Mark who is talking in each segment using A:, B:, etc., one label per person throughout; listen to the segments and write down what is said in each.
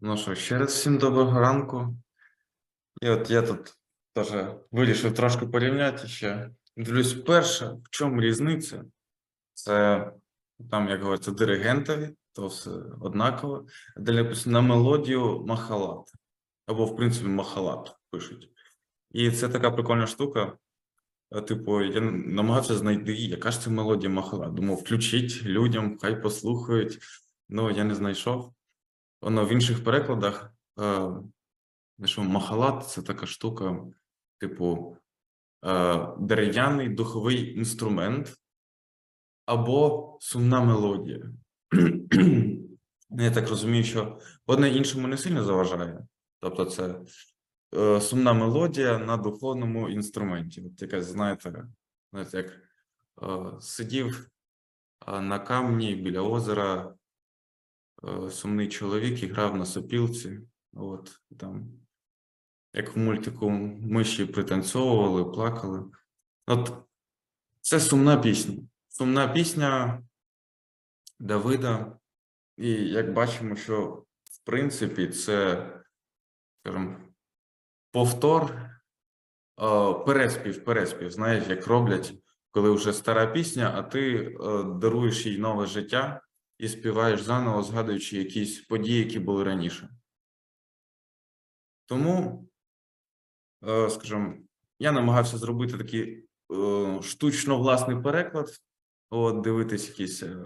A: Ну що, ще раз всім доброго ранку. І от я тут теж вирішив трошки порівняти ще. Дивлюсь, перше, в чому різниця? Це там, як говориться, диригентові, то все однаково. Далі написано на мелодію махалат. Або, в принципі, махалат пишуть. І це така прикольна штука. Е, Типу, я намагався знайти, яка ж це мелодія махалат. Думав, включіть людям, хай послухають. Ну, я не знайшов. Воно в інших перекладах, е, що махалат це така штука, типу е, дерев'яний духовий інструмент або сумна мелодія. Я так розумію, що одне іншому не сильно заважає. Тобто, це е, сумна мелодія на духовному інструменті. От якась, знаєте, знаєте, як е, сидів на камні біля озера сумний чоловік і грав на сопілці. От там, як в мультику, миші пританцьовували, плакали. От це сумна пісня. Сумна пісня Давида. І як бачимо, що в принципі це, скажімо, повтор, е, переспів, переспів. Знаєш, як роблять, коли вже стара пісня, а ти е, даруєш їй нове життя і співаєш заново, згадуючи якісь події, які були раніше. Тому, е, скажімо, я намагався зробити такий е, штучно власний переклад, от, дивитись якісь е,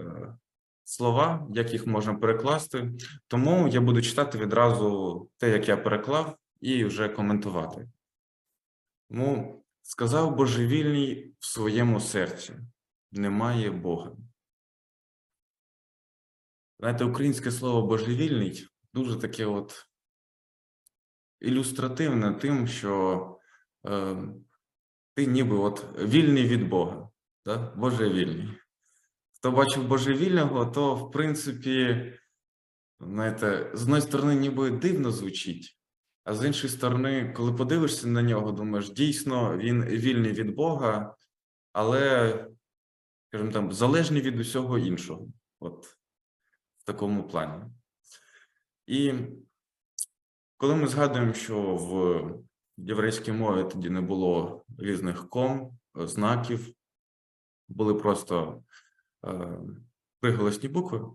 A: слова, як їх можна перекласти. Тому я буду читати відразу те, як я переклав, і вже коментувати. Тому сказав божевільний в своєму серці: немає Бога. Знаєте, українське слово божевільний дуже таке от ілюстративне тим, що е, ти ніби от вільний від Бога, да? божевільний. Хто бачив божевільного, то в принципі, знаєте, з одної сторони, ніби дивно звучить, а з іншої сторони, коли подивишся на нього, думаєш, дійсно він вільний від Бога, але, скажімо там, залежний від усього іншого. От в такому плані. І коли ми згадуємо, що в єврейській мові тоді не було різних ком, знаків, були просто е, приголосні букви,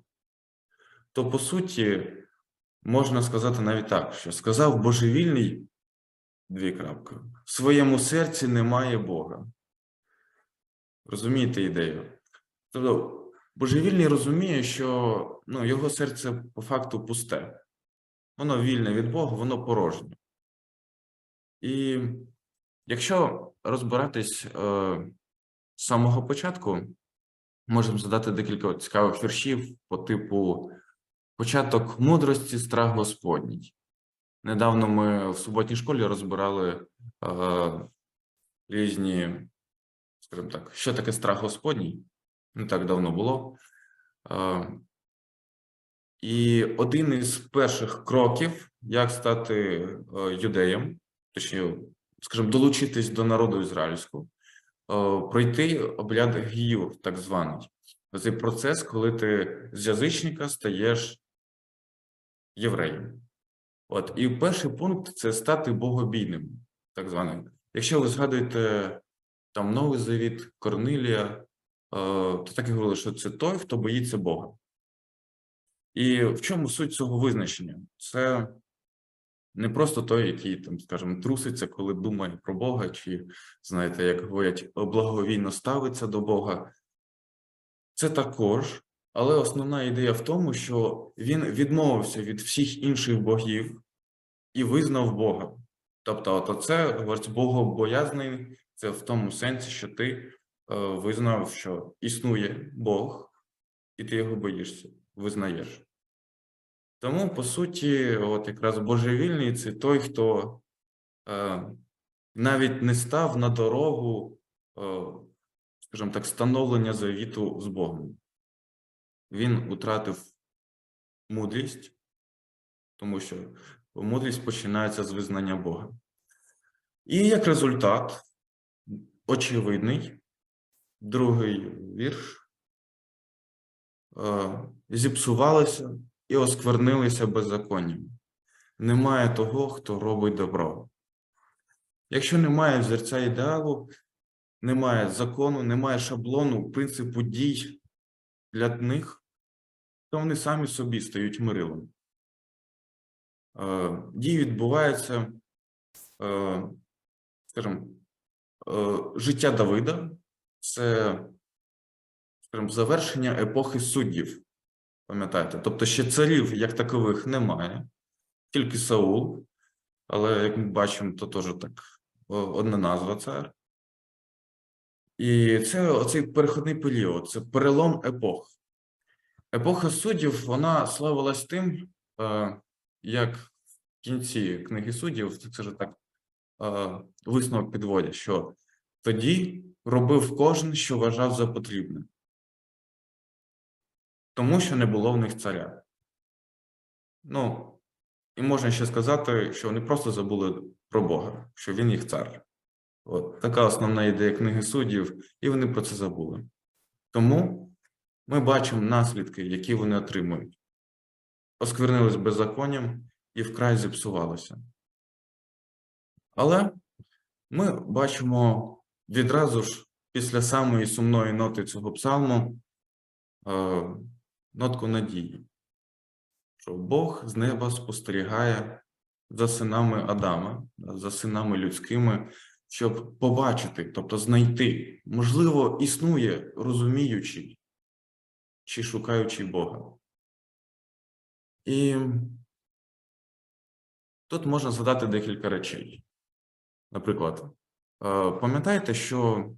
A: то по суті можна сказати навіть так, що сказав божевільний дві крапки, в своєму серці немає Бога. Розумієте ідею? Тобто, божевільний розуміє, що ну, його серце по факту пусте. Воно вільне від Бога, воно порожнє. І якщо розбиратись е, з самого початку, можемо задати декілька цікавих віршів по типу початок мудрості, страх Господній. Недавно ми в суботній школі розбирали е, різні, скажімо так, що таке страх Господній. Не так давно було. І один із перших кроків, як стати е, юдеєм, точніше, скажімо, долучитись до народу ізраїльського, е, пройти обряд гіюр, так званий. Цей процес, коли ти з язичника стаєш євреєм. От, і перший пункт це стати богобійним, так званим. Якщо ви згадуєте там Новий Завіт, Корнилія, то так і говорили, що це той, хто боїться Бога. І в чому суть цього визначення? Це не просто той, який там, скажімо, труситься, коли думає про Бога, чи, знаєте, як говорять, благовійно ставиться до Бога. Це також, але основна ідея в тому, що він відмовився від всіх інших богів і визнав Бога. Тобто, от оце говорить богобоязний, це в тому сенсі, що ти е, визнав, що існує Бог, і ти його боїшся, визнаєш. Тому, по суті, от якраз божевільний це той, хто е, навіть не став на дорогу, е, скажімо так, становлення завіту з Богом. Він утратив мудрість, тому що мудрість починається з визнання Бога. І як результат, очевидний, другий вірш, е, зіпсувалися і осквернилися беззаконням. немає того, хто робить добро. Якщо немає взірця ідеалу, немає закону, немає шаблону, принципу дій для них, то вони самі собі стають мирилом. Е, Дії відбуваються, е, скажімо, життя Давида це скажімо, завершення епохи суддів. Пам'ятаєте? Тобто ще царів як такових немає, тільки Саул, але як ми бачимо, то теж так одна назва цар. І це оцей переходний період, це перелом епох. Епоха суддів, вона славилась тим, е, як в кінці книги суддів, це ж так е, висновок підводять, що тоді робив кожен, що вважав за потрібне, тому що не було в них царя. Ну, і можна ще сказати, що вони просто забули про Бога, що він їх цар. От така основна ідея книги суддів, і вони про це забули. Тому ми бачимо наслідки, які вони отримують. Осквернились беззаконням і вкрай зіпсувалося. Але ми бачимо відразу ж після самої сумної ноти цього псалму е, нотку надії, що Бог з неба спостерігає за синами Адама, за синами людськими, щоб побачити, тобто знайти, можливо, існує розуміючий чи шукаючий Бога. І тут можна згадати декілька речей. Наприклад, пам'ятаєте, що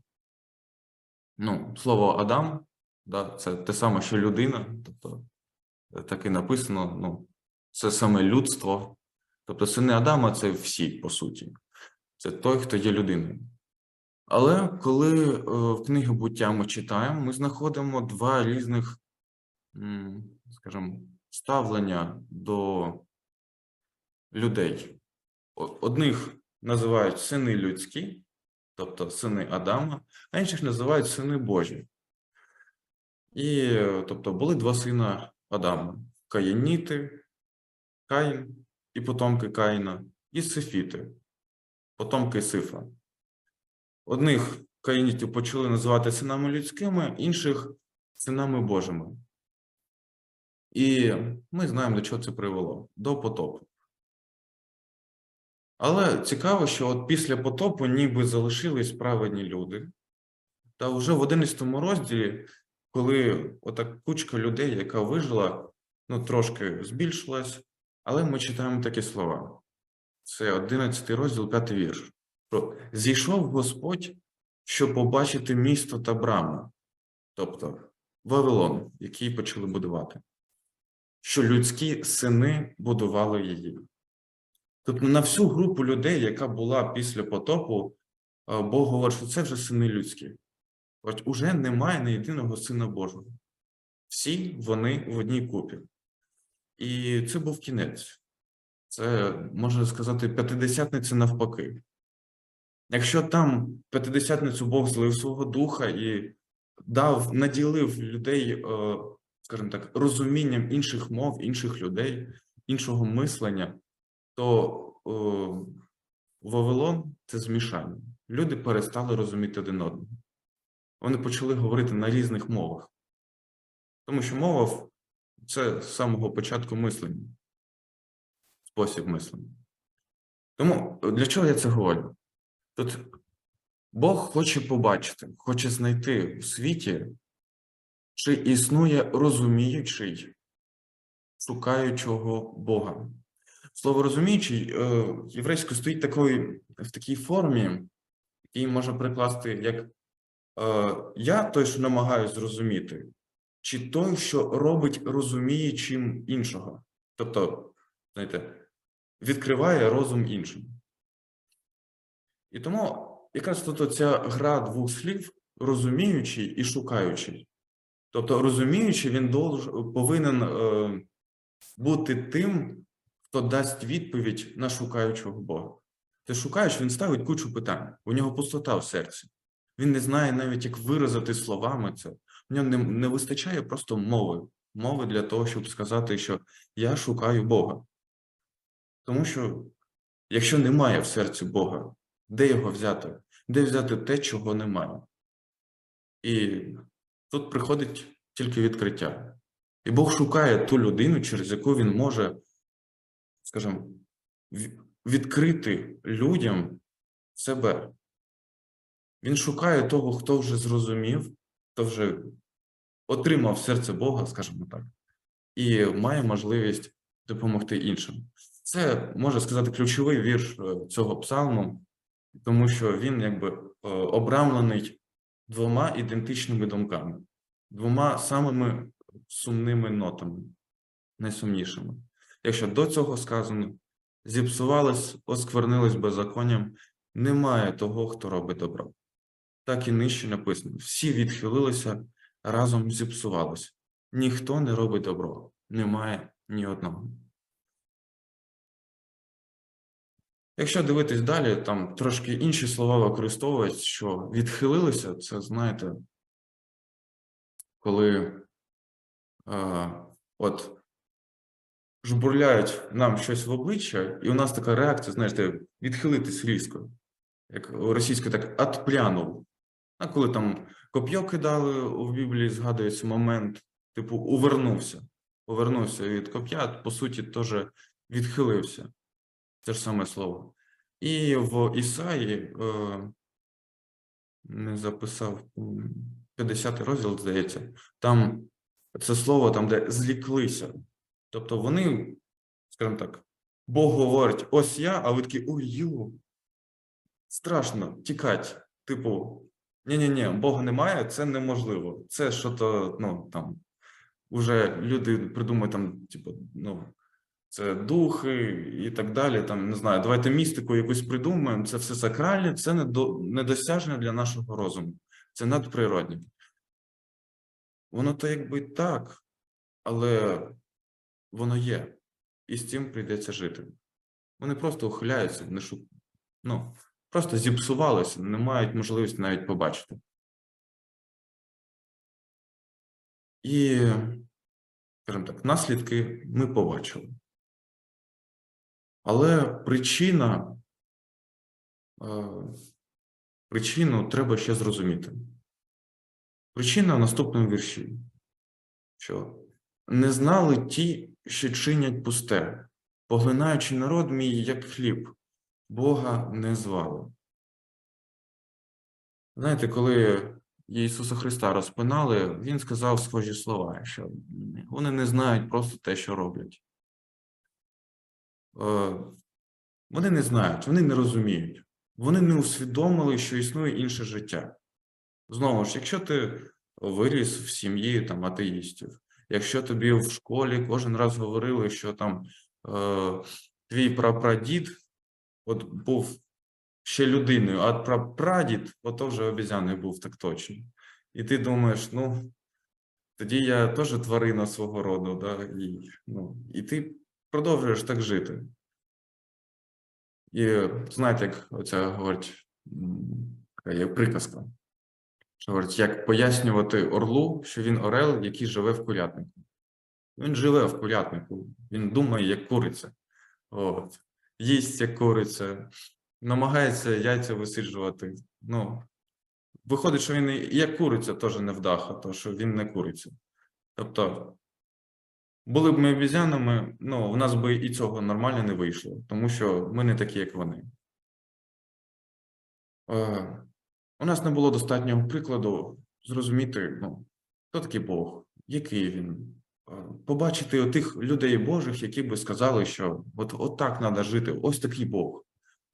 A: ну, слово Адам, да, це те саме, що людина, тобто е, так і написано, ну, це саме людство. Тобто сини Адама це всі, по суті. Це той, хто є людиною. Але коли е, в книги буття ми читаємо, ми знаходимо два різних, скажімо, ставлення до людей. Одних називають сини людські, тобто сини Адама, а інших називають сини Божі. І, тобто, були два сина Адама: Каїніти, Каїн і потомки Каїна, і Сифіти, потомки Сифа. Одних каїнітів почали називати синами людськими, інших синами Божими. І ми знаємо, до чого це привело до потопу. Але цікаво, що от після потопу ніби залишились праведні люди. Та вже в 11 розділі, коли ота кучка людей, яка вижила, ну трошки збільшилась, але ми читаємо такі слова. Це 11 розділ, 5 вірш. Що зійшов Господь, щоб побачити місто та браму, тобто Вавилон, який почали будувати, що людські сини будували її. Тобто на всю групу людей, яка була після потопу, е, Бог говорить, що це вже сини людські. От уже немає ні єдиного сина Божого. Всі вони в одній купі. І це був кінець. Це, можна сказати, п'ятидесятниця навпаки. Якщо там п'ятидесятницю Бог злив свого духа і дав, наділив людей, е, скажімо так, розумінням інших мов, інших людей, іншого мислення, то е, Вавилон це змішання. Люди перестали розуміти один одного. Вони почали говорити на різних мовах. Тому що мова це з самого початку мислення, спосіб мислення. Тому е, для чого я це говорю? Тут Бог хоче побачити, хоче знайти в світі, чи існує розуміючий, шукаючого Бога. Слово розуміючий е, єврейською стоїть такої, в такій формі, який можна прикласти як е, я той, що намагаюся зрозуміти, чи той, що робить розуміючим іншого. Тобто, знаєте, відкриває розум іншим. І тому якраз тут оця гра двох слів розуміючий і шукаючий. Тобто, розуміючий, він повинен е, бути тим, хто дасть відповідь на шукаючого Бога. Ти шукаєш, він ставить кучу питань. У нього пустота в серці. Він не знає навіть, як виразити словами це. У нього не, не вистачає просто мови. Мови для того, щоб сказати, що я шукаю Бога. Тому що якщо немає в серці Бога, де його взяти? Де взяти те, чого немає? І тут приходить тільки відкриття. І Бог шукає ту людину, через яку він може, скажімо, відкрити людям себе. Він шукає того, хто вже зрозумів, хто вже отримав серце Бога, скажімо так, і має можливість допомогти іншим. Це можна сказати ключовий вірш е, цього псалму, тому що він якби е, обрамлений двома ідентичними думками, двома самими сумними нотами, найсумнішими. Якщо до цього сказано, зіпсувалось, осквернилось беззаконням, немає того, хто робить добро. Так і нижче написано: всі відхилилися, разом зіпсувалися. Ніхто не робить добро, немає ні одного. Якщо дивитись далі, там трошки інші слова використовують, що відхилилися, це знаєте, коли а, от жбурляють нам щось в обличчя, і у нас така реакція, знаєте, відхилитись різко, як російською так «отплянув». А коли там коп'є кидали у Біблії, згадується момент, типу, увернувся. Увернувся від коп'я, по суті, теж відхилився. Те ж саме слово. І в Ісаї е, не записав м, 50 розділ, здається, там це слово, там, де зліклися. Тобто вони, скажімо так, Бог говорить, ось я, а ви такі, ой, ю, страшно, тікать. Типу, ні-ні-ні, Бога немає, це неможливо. Це що-то, ну, там, уже люди придумають там, типу, ну, це духи і так далі. Там не знаю, давайте містику якусь придумаємо. Це все сакральне, це недо, недосяжне для нашого розуму. Це надприродне. Воно то якби так, але воно є, і з цим прийдеться жити. Вони просто ухиляються, не шу... ну, просто зіпсувалися, не мають можливості навіть побачити. І, скажімо так, наслідки ми побачили. Але причина, е, причину треба ще зрозуміти. Причина в наступному вірші, що не знали ті, що чинять пусте, поглинаючи народ мій, як хліб, Бога не звали. Знаєте, коли Ісуса Христа розпинали, Він сказав схожі слова, що вони не знають просто те, що роблять. Е, Вони не знають, вони не розуміють, вони не усвідомили, що існує інше життя. Знову ж, якщо ти виріс в сім'ї там атеїстів, якщо тобі в школі кожен раз говорили, що там е, твій прапрадід от був ще людиною, а пра- прадід, ото вже обізяною був так точно. І ти думаєш, ну тоді я теж тварина свого роду, да? і, ну, і ти продовжуєш так жити. І знаєте, як оця говорить, така є приказка, говорить, як пояснювати орлу, що він орел, який живе в курятнику. Він живе в курятнику, він думає, як куриця. От. Їсть як куриця, намагається яйця висиджувати. Ну, виходить, що він і як куриця теж не вдаха, то що він не куриця. Тобто, були б ми обізянами, ну, в нас би і цього нормально не вийшло, тому що ми не такі, як вони. У нас не було достатнього прикладу зрозуміти, ну, хто такий Бог, який він, побачити отих людей Божих, які би сказали, що от, от так треба жити, ось такий Бог.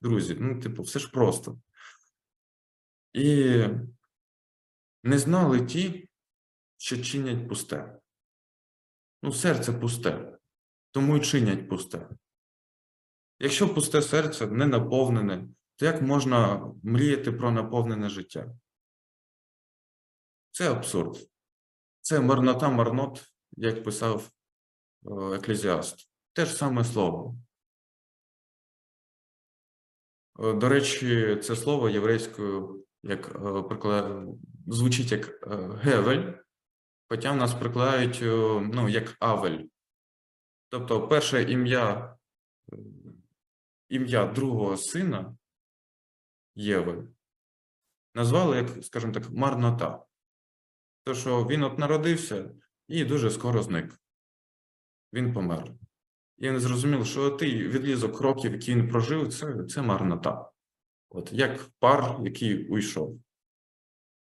A: Друзі, ну, типу, все ж просто. І не знали ті, що чинять пусте. Ну, серце пусте, тому й чинять пусте. Якщо пусте серце не наповнене, то як можна мріяти про наповнене життя? Це абсурд. Це марнота марнот, як писав е, Еклезіаст. Те ж саме слово. Е, До речі, це слово єврейською як е, звучить як гевель, хоча в нас прикладають ну, як авель. Тобто перше ім'я ім'я другого сина Єви назвали, як, скажімо так, марнота. То, що він от народився і дуже скоро зник. Він помер. І він зрозумів, що той відлізок років, який він прожив, це, це марнота. От як пар, який уйшов.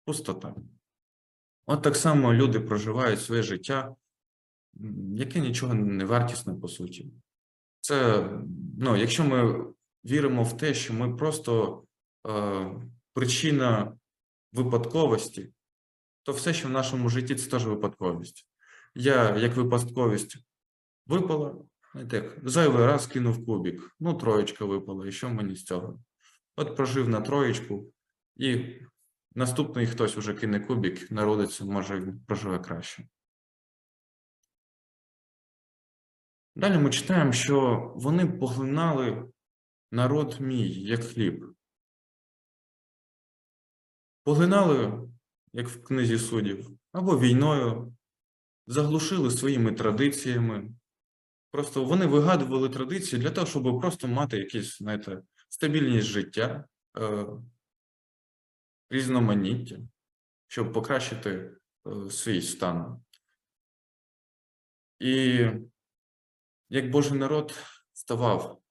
A: Пустота. От так само люди проживають своє життя, яке нічого не вартісне, по суті. Це, ну, якщо ми віримо в те, що ми просто причина випадковості, то все, що в нашому житті, це теж випадковість. Я, як випадковість, випала, знаєте, зайвий раз кинув кубик, ну, троєчка випала, і що мені з цього? От прожив на троєчку, і наступний хтось уже кине кубик, народиться, може, проживе краще. Далі ми читаємо, що вони поглинали народ мій, як хліб. Поглинали, як в книзі суддів, або війною, заглушили своїми традиціями. Просто вони вигадували традиції для того, щоб просто мати якісь, знаєте, стабільність життя, е, різноманіття, щоб покращити е, свій стан. І як Божий народ ставав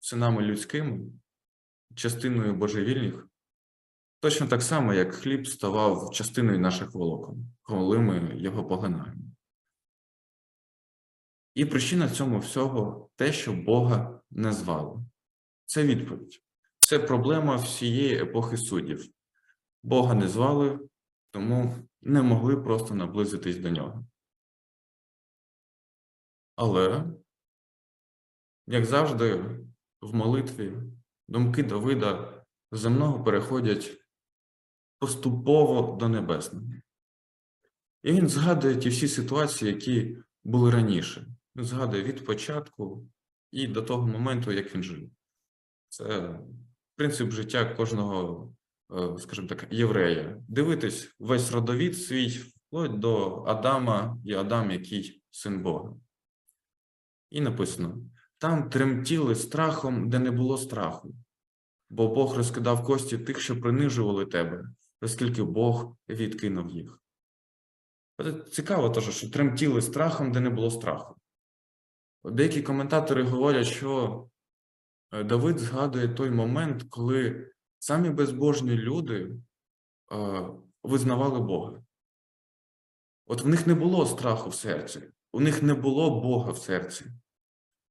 A: синами людськими, частиною божевільних, точно так само, як хліб ставав частиною наших волокон, коли ми його поглинаємо. І причина цьому всього те, що Бога не звали. Це відповідь. Це проблема всієї епохи суддів. Бога не звали, тому не могли просто наблизитись до нього. Але, як завжди, в молитві думки Давида земного переходять поступово до небесного. І він згадує ті всі ситуації, які були раніше. Він згадує від початку і до того моменту, як він жив. Це принцип життя кожного, е, скажімо так, єврея. Дивитись весь родовід свій вплоть до Адама і Адам, який син Бога. І написано: там тремтіли страхом, де не було страху, бо Бог розкидав кості тих, що принижували тебе, оскільки Бог відкинув їх. Цікаво теж, що тремтіли страхом, де не було страху. Деякі коментатори говорять, що е, Давид згадує той момент, коли самі безбожні люди е, визнавали Бога. От в них не було страху в серці, у них не було Бога в серці.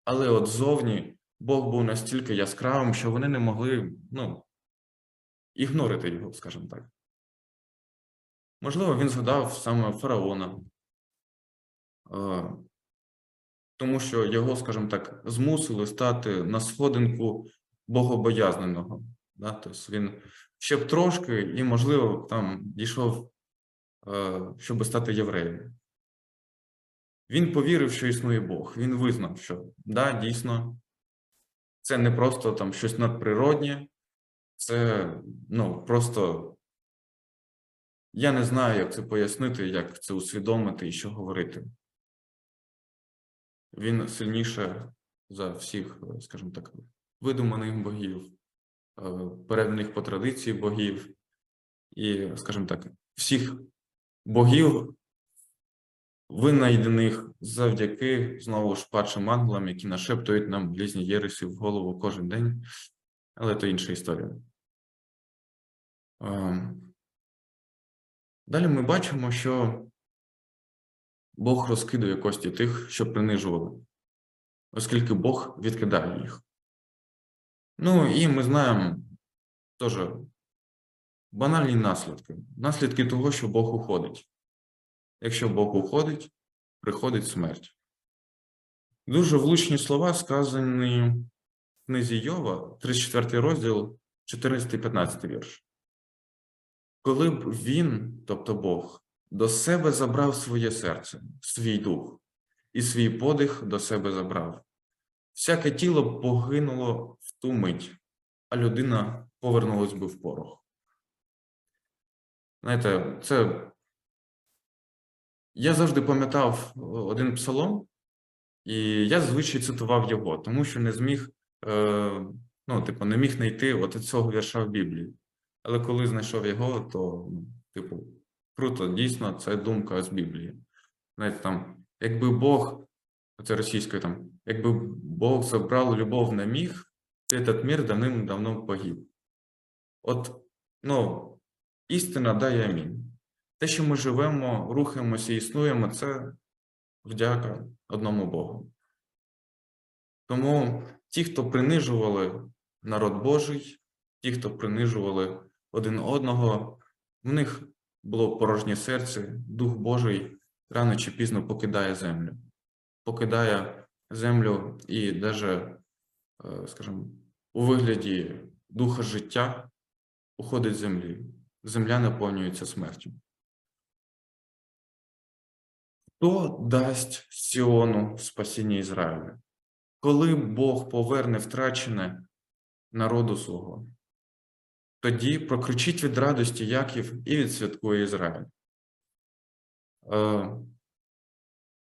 A: Але от зовні Бог був настільки яскравим, що вони не могли ну, ігнорити його, скажімо так. Можливо, він згадав саме фараона, тому що його, скажімо так, змусили стати на сходинку богобоязненого. Да? Тобто він ще б трошки і, можливо, там дійшов, щоб стати євреєм. Він повірив, що існує Бог. Він визнав, що да, дійсно, це не просто там щось надприроднє, це ну, просто я не знаю, як це пояснити, як це усвідомити і що говорити. Він сильніше за всіх, скажімо так, видуманих богів, е, переданих по традиції богів і, скажімо так, всіх богів, винайдених завдяки знову ж падшим ангелам, які нашептують нам різні єресі в голову кожен день, але то інша історія. Далі ми бачимо, що Бог розкидує кості тих, що принижували, оскільки Бог відкидає їх. Ну і ми знаємо теж банальні наслідки. Наслідки того, що Бог уходить. Якщо Бог уходить, приходить смерть. Дуже влучні слова сказані в книзі Йова, 34 розділ, 14-15 вірш. Коли б він, тобто Бог, до себе забрав своє серце, свій дух, і свій подих до себе забрав, всяке тіло погинуло в ту мить, а людина повернулась би в порох. Знаєте, це я завжди пам'ятав один псалом, і я звичай цитував його, тому що не зміг е, Ну, типу, не міг знайти от цього вірша в Біблії. Але коли знайшов його, то, ну, типу, круто, дійсно, це думка з Біблії. Знаєте, там, якби Бог, це російською там, якби Бог забрав любов не міг, этот мир давним-давно погиб. От, ну, істина да і амінь. Те, що ми живемо, рухаємося і існуємо, це вдяка одному Богу. Тому ті, хто принижували народ Божий, ті, хто принижували один одного, в них було порожнє серце, Дух Божий рано чи пізно покидає землю. Покидає землю і навіть, скажімо, у вигляді духа життя уходить з землі. Земля наповнюється смертю. Хто дасть Сіону спасіння Ізраїля? Коли Бог поверне втрачене народу свого, тоді прокричить від радості Яків і відсвяткує Ізраїль. Е,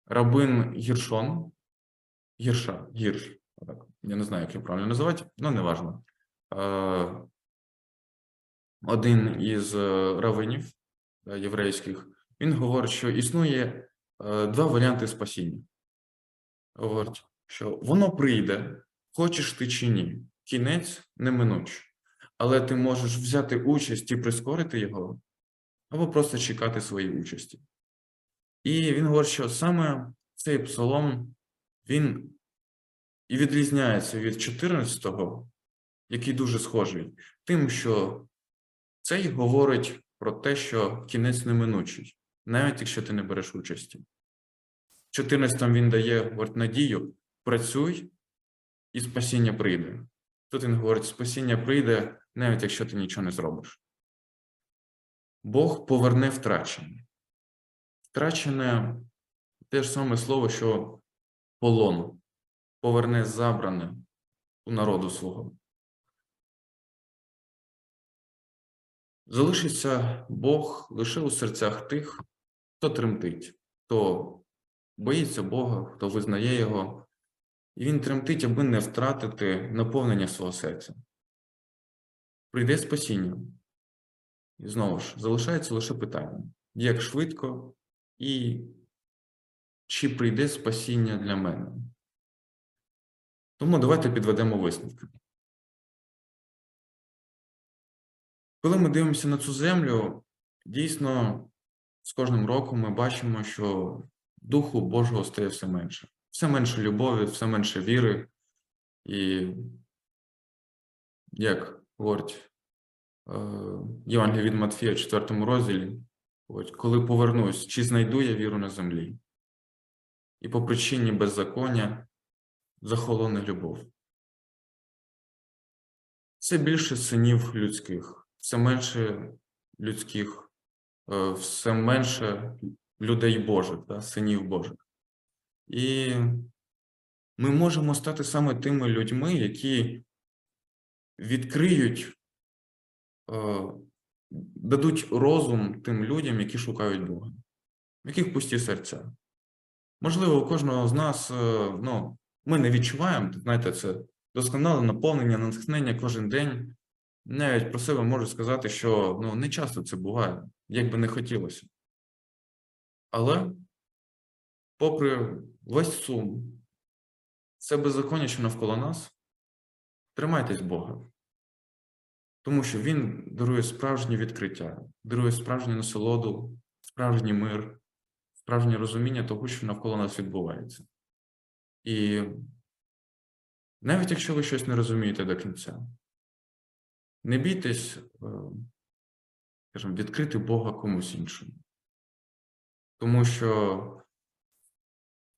A: Рабин Гіршон, Гірша, Гірш, я не знаю, як його правильно називати, але неважно. Е, Один із е, равинів єврейських, він говорить, що існує два варіанти спасіння. Говорить, що воно прийде, хочеш ти чи ні, кінець неминучий. Але ти можеш взяти участь і прискорити його, або просто чекати своєї участі. І він говорить, що саме цей псалом, він і відрізняється від 14-го, який дуже схожий, тим, що цей говорить про те, що кінець неминучий, навіть якщо ти не береш участі. В 14-му він дає говорить, надію, працюй, і спасіння прийде. Тут він говорить, спасіння прийде, навіть якщо ти нічого не зробиш. Бог поверне втрачене. Втрачене те ж саме слово, що полон, поверне забране у народу свого. Залишиться Бог лише у серцях тих, хто тремтить, хто боїться Бога, хто визнає Його, і він тремтить, аби не втратити наповнення свого серця. Прийде спасіння. І знову ж, залишається лише питання, як швидко і чи прийде спасіння для мене. Тому давайте підведемо висновки. Коли ми дивимося на цю землю, дійсно з кожним роком ми бачимо, що Духу Божого стає все менше. Все менше любові, все менше віри. І, як говорить е, Євангелія від Матфія, 4 розділі, коли повернусь, чи знайду я віру на землі? І по причині беззаконня захолоне любов. Все більше синів людських, все менше людських, е, все менше людей Божих, да, синів Божих. І ми можемо стати саме тими людьми, які відкриють, дадуть розум тим людям, які шукають Бога, в яких пусті серця. Можливо, у кожного з нас, е, ну, ми не відчуваємо, знаєте, це досконале наповнення, натхнення кожен день. Навіть про себе можу сказати, що ну, не часто це буває, як би не хотілося. Але, попри весь сум, все беззаконня, що навколо нас, тримайтесь Бога. Тому що Він дарує справжнє відкриття, дарує справжню насолоду, справжній мир, справжнє розуміння того, що навколо нас відбувається. І навіть якщо ви щось не розумієте до кінця, не бійтесь, е, скажімо, відкрити Бога комусь іншому. Тому що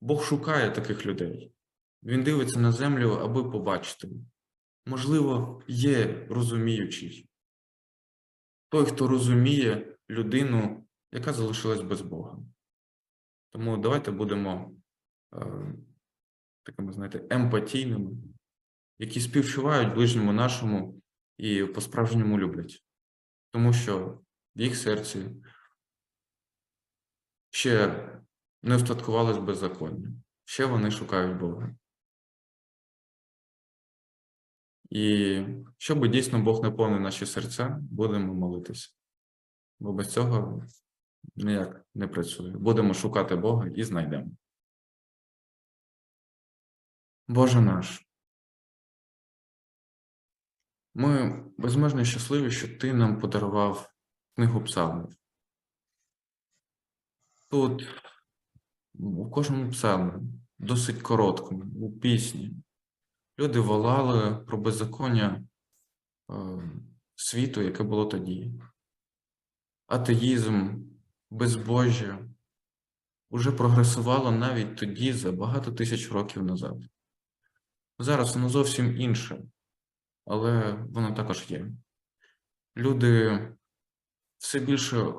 A: Бог шукає таких людей. Він дивиться на землю, аби побачити. Можливо, є розуміючий. Той, хто розуміє людину, яка залишилась без Бога. Тому давайте будемо е, такими, знаєте, емпатійними, які співчувають ближньому нашому і по-справжньому люблять. Тому що в їх серці ще не встаткувалось беззаконня, ще вони шукають Бога. І щоб дійсно Бог наповнив наші серця, будемо молитися. Бо без цього ніяк не працює. Будемо шукати Бога і знайдемо. Боже наш. Ми безмежно щасливі, що Ти нам подарував книгу псалмів. Тут у кожному псалмі, досить короткому, у пісні, люди волали про беззаконня е, світу, яке було тоді. Атеїзм, безбожжя уже прогресувало навіть тоді, за багато тисяч років назад. Зараз воно зовсім інше, але воно також є. Люди все більше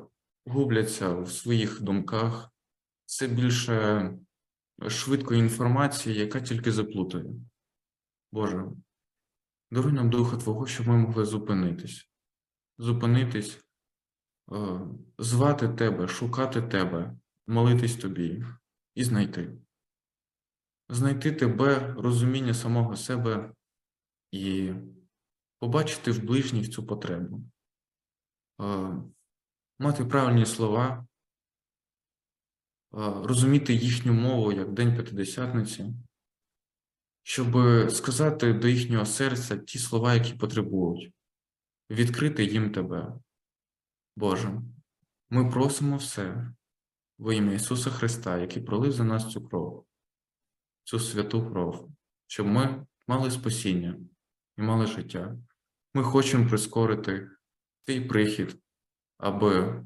A: губляться в своїх думках, все більше швидкої інформації, яка тільки заплутає. Боже, даруй нам Духа Твого, щоб ми могли зупинитись, зупинитись, е, звати Тебе, шукати Тебе, молитись Тобі і знайти. Знайти Тебе, розуміння самого себе і побачити в ближніх цю потребу. Е, Мати правильні слова, розуміти їхню мову як День П'ятидесятниці, щоб сказати до їхнього серця ті слова, які потребують, відкрити їм Тебе. Боже, ми просимо все во ім'я Ісуса Христа, який пролив за нас цю кров, цю святу кров, щоб ми мали спасіння і мали життя. Ми хочемо прискорити твій прихід, аби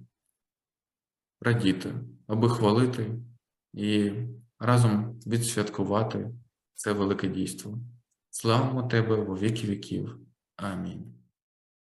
A: радіти, аби хвалити і разом відсвяткувати це велике дійство. Славимо Тебе во віки віків. Амінь.